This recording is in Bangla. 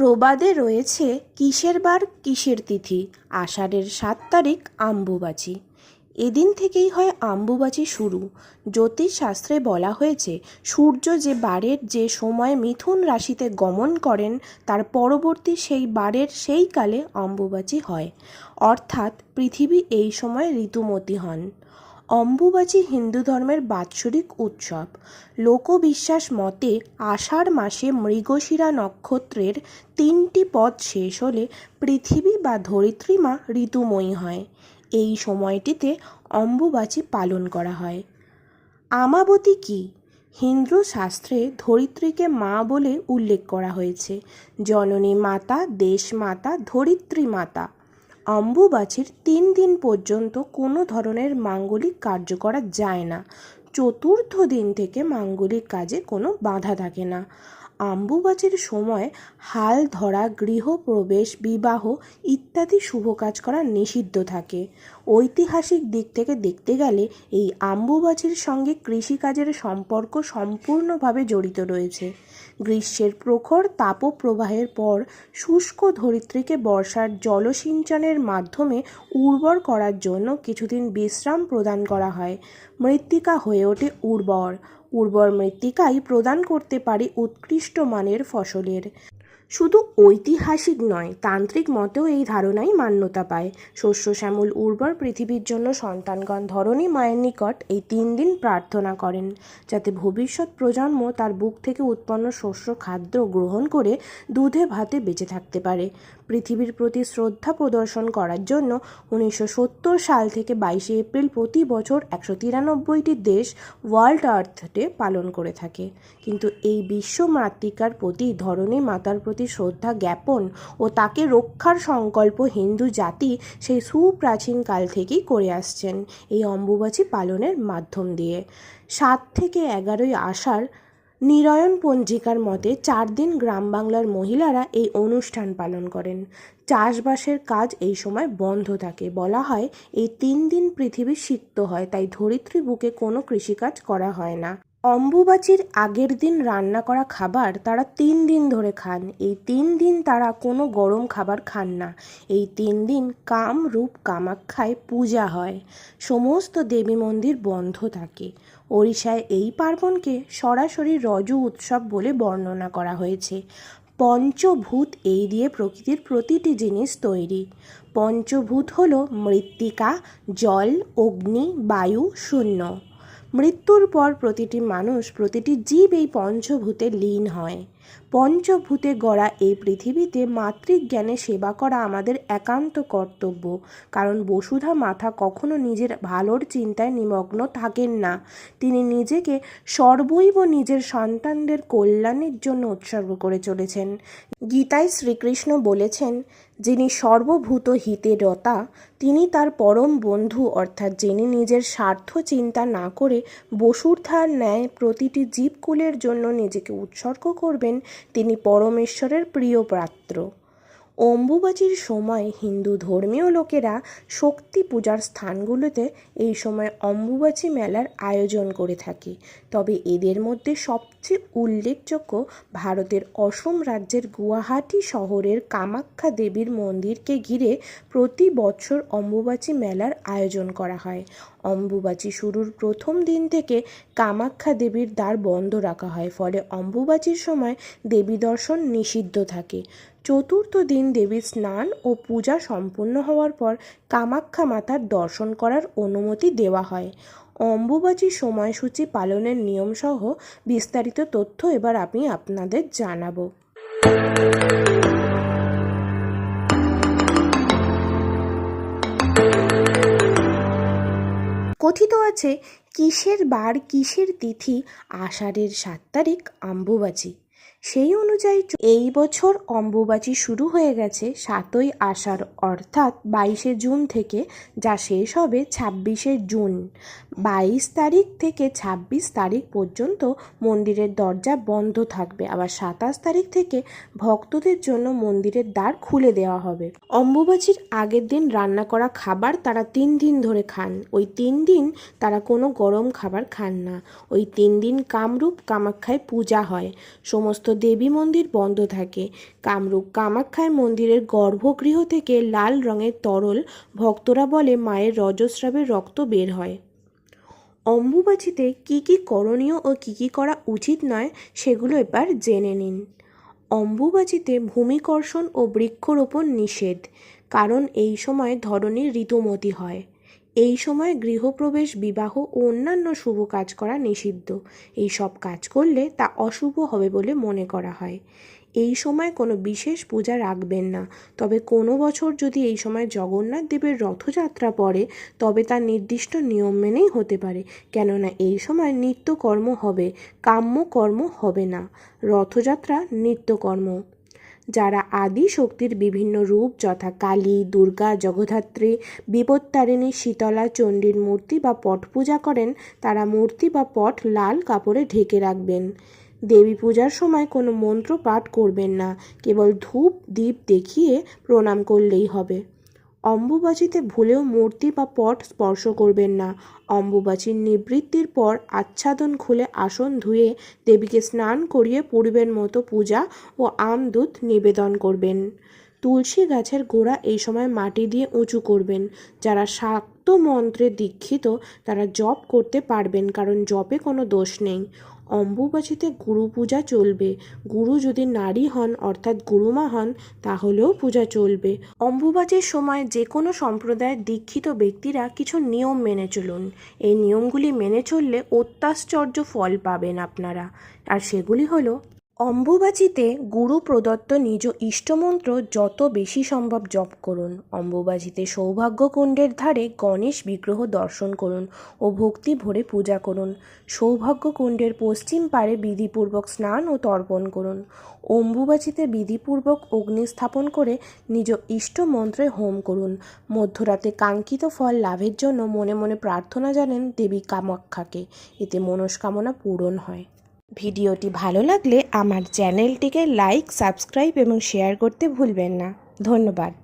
প্রবাদে রয়েছে কিসের বার কিসের তিথি, আষাঢ়ের সাত তারিখ আম্বুবাচি। এদিন থেকেই হয় আম্বুবাচি শুরু। জ্যোতিষশাস্ত্রে বলা হয়েছে, সূর্য যে বারের যে সময় মিথুন রাশিতে গমন করেন, তার পরবর্তী সেই বারের সেই কালে অম্বুবাচি হয়। অর্থাৎ পৃথিবী এই সময় ঋতুমতী হন। অম্বুবাচী হিন্দু ধর্মের বাৎসরিক উৎসব। লোকবিশ্বাস মতে, আষাঢ় মাসে মৃগশিরা নক্ষত্রের তিনটি পদ শেষ হলে পৃথিবী বা ধরিত্রী মা ঋতুময়ী হয়। এই সময়টিতে অম্বুবাচী পালন করা হয়। আমাবতী কি? হিন্দু শাস্ত্রে ধরিত্রীকে মা বলে উল্লেখ করা হয়েছে। জননী মাতা দেশ মাতা ধরিত্রী মাতা। অম্বুবাচীর তিন দিন পর্যন্ত কোনো ধরনের মাঙ্গলিক কার্য করা যায় না। চতুর্থ দিন থেকে মাঙ্গলিক কাজে কোনো বাধা থাকে না। আম্বুবাচীর সময় হাল ধরা গৃহপ্রবেশ বিবাহ ইত্যাদি শুভ কাজ করা নিষিদ্ধ থাকে। ঐতিহাসিক দিক থেকে দেখতে গেলে এই আম্বুবাচীর সঙ্গে কৃষিকাজের সম্পর্ক সম্পূর্ণভাবে জড়িত রয়েছে। গ্রীষ্মের প্রখর তাপপ্রবাহের পর শুষ্ক ধরিত্রীকে বর্ষার জলসিঞ্চনের মাধ্যমে উর্বর করার জন্য কিছুদিন বিশ্রাম প্রদান করা হয়। মৃত্তিকা হয়ে ওঠে উর্বর। উর্বর মৃত্তিকাই প্রদান করতে পারে উৎকৃষ্ট মানের ফসলের। শুধু ঐতিহাসিক নয়, তান্ত্রিক মতেও এই ধারণাই মান্যতা পায়। শস্য শ্যামল উর্বর পৃথিবীর জন্য সন্তানগণ ধরণী মায়ের নিকট এই তিন দিন প্রার্থনা করেন, যাতে ভবিষ্যৎ প্রজন্ম তার বুক থেকে উৎপন্ন শস্য খাদ্য গ্রহণ করে দুধে ভাতে বেঁচে থাকতে পারে। পৃথিবীর প্রতি শ্রদ্ধা প্রদর্শন করার জন্য উনিশশো সত্তর সাল থেকে বাইশে এপ্রিল প্রতি বছর একশো তিরানব্বইটি দেশ ওয়ার্ল্ড আর্থ ডে পালন করে থাকে। কিন্তু এই বিশ্ব মাতৃকার প্রতি ধরণী মাতার প্রতি শ্রদ্ধা জ্ঞাপন ও তাকে রক্ষার সংকল্প হিন্দু জাতি সেই সুপ্রাচীন কাল থেকেই করে আসছেন এই অম্বুবাচী পালনের মাধ্যম দিয়ে। সাত থেকে এগারোই আষাঢ় নিরয়ন পঞ্জিকার মতে চার দিন গ্রাম বাংলার মহিলারা এই অনুষ্ঠান পালন করেন। চাষবাসের কাজ এই সময় বন্ধ থাকে। বলা হয়, এই তিন দিন পৃথিবী সিক্ত হয়, তাই ধরিত্রী বুকে কোনো কৃষিকাজ করা হয় না। অম্বুবাচীর আগের দিন রান্না করা খাবার তারা তিন দিন ধরে খান। এই তিন দিন তারা কোনো গরম খাবার খান না। এই তিন দিন কাম রূপ কামাখ্যায় পূজা হয়। সমস্ত দেবী মন্দির বন্ধ থাকে। ওড়িশায় এই পার্বণকে সরাসরি রজ উৎসব বলে বর্ণনা করা হয়েছে। পঞ্চভূত এই দিয়ে প্রকৃতির প্রতিটি জিনিস তৈরি। পঞ্চভূত হল মৃত্তিকা, জল, অগ্নি, বায়ু, শূন্য। মৃত্যুর পর প্রতিটি মানুষ, প্রতিটি জীব এই পঞ্চভূতে লীন হয়। পঞ্চভূতে গড়া এই পৃথিবীতে মাতৃজ্ঞানে সেবা করা আমাদের একান্ত কর্তব্য। কারণ বসুধা মাথা কখনো নিজের ভালোর চিন্তায় নিমগ্ন থাকেন না। তিনি নিজেকে সর্বৈব নিজের সন্তানদের কল্যাণের জন্য উৎসর্গ করে চলেছেন। গীতায় শ্রীকৃষ্ণ বলেছেন, যিনি সর্বভূত হিতে রতা, তিনি তার পরম বন্ধু। অর্থাৎ যিনি নিজের স্বার্থ চিন্তা না করে বসুর্ধার ন্যায় প্রতিটি জীবকুলের জন্য নিজেকে উৎসর্গ করবেন, তিনি পরমেশ্বরের প্রিয় পাত্র। অম্বুবাচীর সময় হিন্দু ধর্মীয় লোকেরা শক্তি পূজার স্থানগুলোতে এই সময় অম্বুবাচী মেলার আয়োজন করে থাকে। তবে এদের মধ্যে সবচেয়ে উল্লেখযোগ্য ভারতের অসম রাজ্যের গুয়াহাটি শহরের কামাখ্যা দেবীর মন্দিরকে ঘিরে প্রতি বছর অম্বুবাচী মেলার আয়োজন করা হয়। অম্বুবাচী শুরুর প্রথম দিন থেকে কামাখ্যা দেবীর দ্বার বন্ধ রাখা হয়, ফলে অম্বুবাচীর সময় দেবী দর্শন নিষিদ্ধ থাকে। চতুর্থ দিন দেবীর স্নান ও পূজা সম্পূর্ণ হওয়ার পর কামাখ্যা মাতার দর্শন করার অনুমতি দেওয়া হয়। অম্বুবাচী সময়সূচি পালনের নিয়মসহ বিস্তারিত তথ্য এবার আমি আপনাদের জানাব। কথিত আছে কিসের বার কিসের তিথি আষাঢ়ের সাত তারিখ আম্বুবাচী। সেই অনুযায়ী এই বছর অম্বুবাচী শুরু হয়ে গেছে সাতই আষাঢ়, অর্থাৎ বাইশে জুন থেকে, যা শেষ হবে ছাব্বিশে জুন। বাইশ তারিখ থেকে ছাব্বিশ তারিখ পর্যন্ত মন্দিরের দরজা বন্ধ থাকবে। আবার সাতাশ তারিখ থেকে ভক্তদের জন্য মন্দিরের দ্বার খুলে দেওয়া হবে। অম্বুবাচীর আগের দিন রান্না করা খাবার তারা তিন দিন ধরে খান। ওই তিন দিন তারা কোনো গরম খাবার খান না। ওই তিন দিন কামরূপ কামাখ্যায় পূজা হয়। সমস্ত দেবী মন্দির বন্ধ থাকে। কামরূপ কামাখ্যায় মন্দিরের গর্ভগৃহ থেকে লাল রঙের তরল ভক্তরা বলে মায়ের রজস্রাবের রক্ত বের হয়। অম্বুবাচিতে কি কি করণীয় ও কি কি করা উচিত নয় সেগুলো এবার জেনে নিন। অম্বুবাচিতে ভূমিকর্ষণ ও বৃক্ষরোপণ নিষেধ, কারণ এই সময় ধরণীর ঋতুমতি হয়। এই সময় গৃহপ্রবেশ, বিবাহ ও অন্যান্য শুভ কাজ করা নিষিদ্ধ। এই সব কাজ করলে তা অশুভ হবে বলে মনে করা হয়। এই সময় কোনো বিশেষ পূজা রাখবেন না। তবে কোনো বছর যদি এই সময় জগন্নাথ দেবের রথযাত্রা পড়ে, তবে তার নির্দিষ্ট নিয়ম মেনেই হতে পারে। কেননা এই সময় নিত্যকর্ম হবে কাম্য কর্ম হবে না। রথযাত্রা নিত্যকর্ম। যারা আদি শক্তির বিভিন্ন রূপ, যথা কালী, দুর্গা, জগধাত্রী, বিপত্তারিণী, শীতলা, চণ্ডীর মূর্তি বা পট পূজা করেন, তারা মূর্তি বা পট লাল কাপড়ে ঢেকে রাখবেন। দেবী পূজার সময় কোনো মন্ত্র পাঠ করবেন না, কেবল ধূপ দ্বীপ দেখিয়ে প্রণাম করলেই হবে। অম্বুবাচিতে ভুলেও মূর্তি বা পট স্পর্শ করবেন না। অম্বুবাচীর নিবৃত্তির পর আচ্ছাদন খুলে আসন ধুয়ে দেবীকে স্নান করিয়ে পূর্বের মতো পূজা ও আম দুধ নিবেদন করবেন। তুলসী গাছের গোড়া এই সময় মাটি দিয়ে উঁচু করবেন। যারা শাক্ত মন্ত্রে দীক্ষিত তারা জপ করতে পারবেন, কারণ জপে কোনো দোষ নেই। অম্বুবাচিতে গুরু পূজা চলবে। গুরু যদি নারী হন, অর্থাৎ গুরুমা হন, তাহলেও পূজা চলবে। অম্বুবাচীর সময় যে কোনো সম্প্রদায়ের দীক্ষিত ব্যক্তিরা কিছু নিয়ম মেনে চলুন। এই নিয়মগুলি মেনে চললে অত্যাশ্চর্য ফল পাবেন আপনারা। আর সেগুলি হলো অম্বুবাচিতে গুরু প্রদত্ত নিজ ইষ্টমন্ত্র যত বেশি সম্ভব জপ করুন। অম্বুবাচিতে সৌভাগ্যকুণ্ডের ধারে গণেশ বিগ্রহ দর্শন করুন ও ভক্তি ভরে পূজা করুন। সৌভাগ্যকুণ্ডের পশ্চিম পারে বিধিপূর্বক স্নান ও তর্পণ করুন। অম্বুবাচিতে বিধিপূর্বক অগ্নি স্থাপন করে নিজ ইষ্ট মন্ত্রে হোম করুন। মধ্যরাতে কাঙ্ক্ষিত ফল লাভের জন্য মনে মনে প্রার্থনা জানেন দেবী কামাখ্যাকে এতে মনস্কামনা পূরণ হয়। ভিডিওটি ভালো লাগলে আমার চ্যানেলটিকে লাইক সাবস্ক্রাইব এবং শেয়ার করতে ভুলবেন না। ধন্যবাদ।